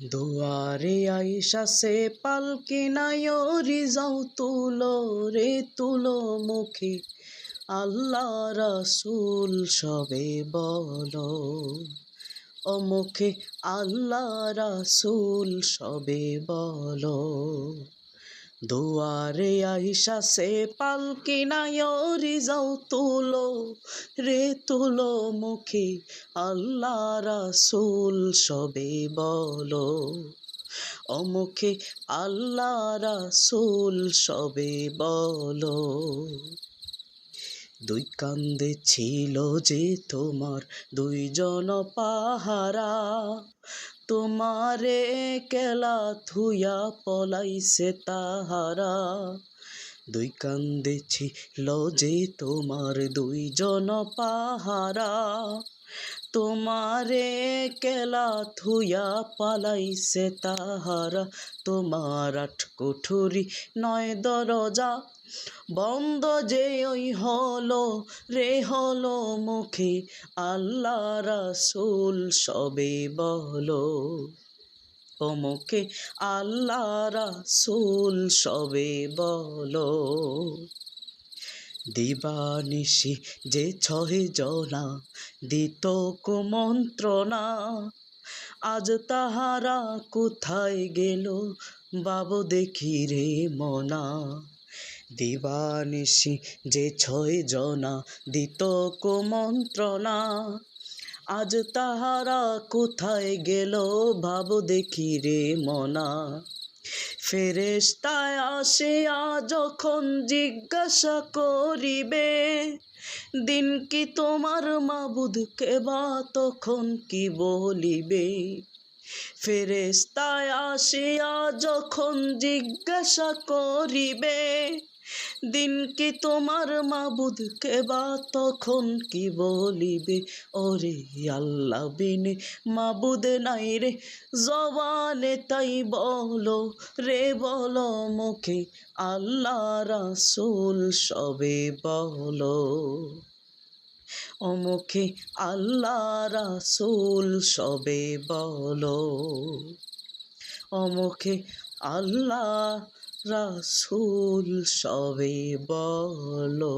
দুয়ারে আইসা সে পালকি নায়রি যাও তুলো রে, তুলো মুখে। আল্লাহ রসুল সবে বলো, ও মুখে আল্লাহ রসুল সবে বলো। দুয়ারে আইসা সে পালকি নায়রি যাও তুলো রে তুলো মুখে আল্লাহ রাসূল সবে বলো। অমুখে আল্লাহ রাসূল সবে বলো। দুই কান্দে ছিল যে তোমার দুইজন পাহারা তোমারে কেলা থুয়া পলাইছে তাহারা। দুই কান্দেছি লজে তোমার দুইজন পাহারা। তোমারে কেলা থুয়া পালাইছে তাহারা। তোমার আট কুঠুরি নয় দরজা, বন্ধ যে ওই হলো রে হলো মুখে। আল্লাহ রাসূল সবে বলো, ও মুখে আল্লাহ রাসূল সবে বলো। দিবানিশি যে ছয় জনা, দিত কুমন্ত্রণা। আজ তাহারা কোথায় গেল, বাবু দেখি রে মনা। দিবানিশি যে ছয় জনা, দিত কুমন্ত্রণা। আজ তাহারা কোথায় গেল ভাব দেখি রে মনা। ফেরেশতায় আসিয়া যখন জিজ্ঞাসা করিবে দিন কি তোমার মাবুদ কেবা তখন কি বলিবে? ফেরেশতায় আসিয়া যখন জিজ্ঞাসা করিবে, দিন কি তোমার মাবুদ কেবা তখন কি বলিবে? ওরে আল্লাহ বিনে মাবুদ নাই রে, জবানে তাই বলো রে, বলো মুখে আল্লাহ রাসূল সবে বলো। ও মুখে আল্লাহ রাসুল সবে বলো। অমুখে আল্লাহ রাসুল সবে বলো।